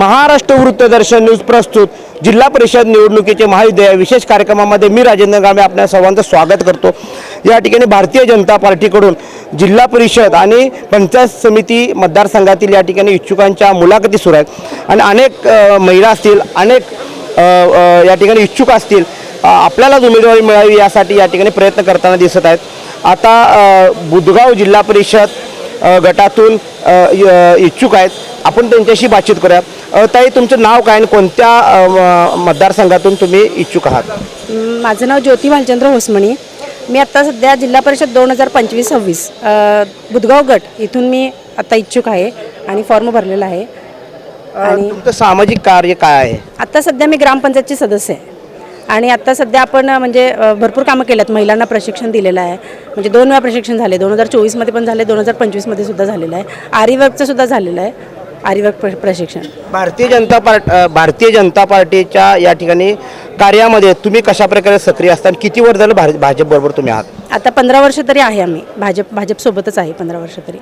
Maharashtra वृत्तदर्शन news प्रस्तुत. जिल्हा परिषद निवडणुकीचे महाविद्यालय विशेष कार्यक्रमामध्ये मी राजेंद्र गामे आपल्या सर्वांचं स्वागत करतो. या ठिकाणी भारतीय जनता पार्टीकडून जिल्हा परिषद आणि पंचायत समिती मतदारसंघातील या ठिकाणी इच्छुकांच्या मुलाखती सुरू आहेत. आणि अनेक महिला असतील अनेक या ठिकाणी इच्छुक असतील आपल्यालाच उमेदवारी मिळावी यासाठी या ठिकाणी प्रयत्न करताना दिसत आहेत. आता बुधगाव जिल्हा परिषद गटातून इच्छुक आहेत. आपण त्यांच्याशी बातचीत करूया. ताई तुमचं नाव काय आणि कोणत्या मतदारसंघातून तुम्ही इच्छुक आहात? माझं नाव ज्योती भालचंद्र होसमणी मी आत्ता सध्या जिल्हा परिषद दोन हजार पंचवीस सव्वीस बुधगाव गट इथून मी आता इच्छुक आहे आणि फॉर्म भरलेला आहे. तुमचं सामाजिक कार्य काय आहे? आत्ता सध्या मी ग्रामपंचायतची सदस्य आहे. आणि आत्ता सध्या आपण म्हणजे भरपूर कामं केल्यात. महिलांना प्रशिक्षण दिलेलं आहे. म्हणजे दोन वेळा प्रशिक्षण झाले. दोन हजार चोवीसमध्ये पण झाले. दोन हजार पंचवीसमध्ये सुद्धा झालेलं आहे. आरीवर्कचं सुद्धा झालेलं आहे. आरीवर्क प्र प्रशिक्षण. भारतीय जनता पार्ट भारतीय जनता पार्टीच्या या ठिकाणी कार्यामध्ये तुम्ही कशा प्रकारे सक्रिय असता आणि किती वर्ष झालं भार भाजपबरोबर तुम्ही आहात? आता पंधरा वर्ष तरी आहे आम्ही. भाजप भाजपसोबतच आहे पंधरा वर्ष तरी.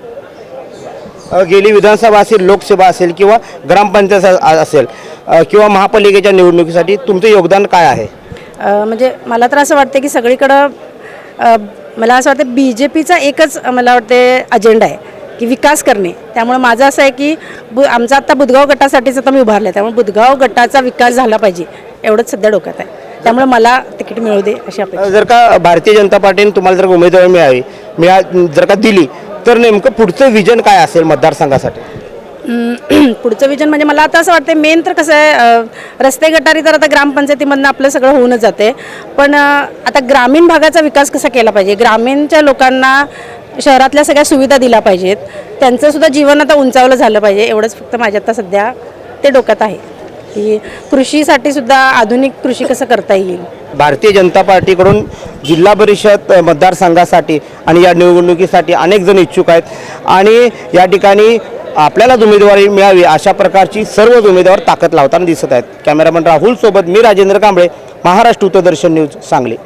गेली विधानसभा असेल लोकसभा असेल किंवा ग्रामपंचायत असेल किंवा महापालिकेच्या निवडणुकीसाठी तुमचं योगदान काय आहे? म्हणजे मला तर असं वाटतं की सगळीकडं मला असं वाटतं बी जे पीचा एकच मला वाटते अजेंडा आहे की विकास करणे. त्यामुळे माझं असं आहे की बु आमचा आत्ता बुधगाव गटासाठीच आता मी उभारलं आहे त्यामुळे बुधगाव गटाचा विकास झाला पाहिजे एवढंच सध्या डोक्यात आहे. त्यामुळे मला तिकीट मिळू दे अशी जर का भारतीय जनता पार्टीने तुम्हाला जर उमेदवारी मिळावी मिळा जर का दिली तर नेमकं पुढचं विजन काय असेल मतदारसंघासाठी? पुढचं विजन म्हणजे मला आता असं वाटतं मेन तर कसं आहे रस्ते गटारी तर आता ग्रामपंचायतीमधनं आपलं सगळं होऊनच जाते. पण आता ग्रामीण भागाचा विकास कसा केला पाहिजे? ग्रामीणच्या लोकांना शहरातल्या सगळ्या सुविधा दिल्या पाहिजेत. त्यांचंसुद्धा जीवन आता उंचावलं झालं पाहिजे. एवढंच फक्त माझ्या आता सध्या ते डोक्यात आहे. की कृषीसाठी सुद्धा आधुनिक कृषी कसं करता येईल? भारतीय जनता पार्टीकडून जिल्हा परिषद मतदारसंघासाठी आणि या निवडणुकीसाठी अनेक जण इच्छुक आहेत. आणि या ठिकाणी आपल्यालाच उमेदवारी मिळावी अशा प्रकारची सर्वच उमेदवार ताकद लावताना दिसत आहेत. कॅमेरामन राहुल सोबत मी राजेंद्र कांबळे महाराष्ट्र उत्तरदर्शन न्यूज सांगली.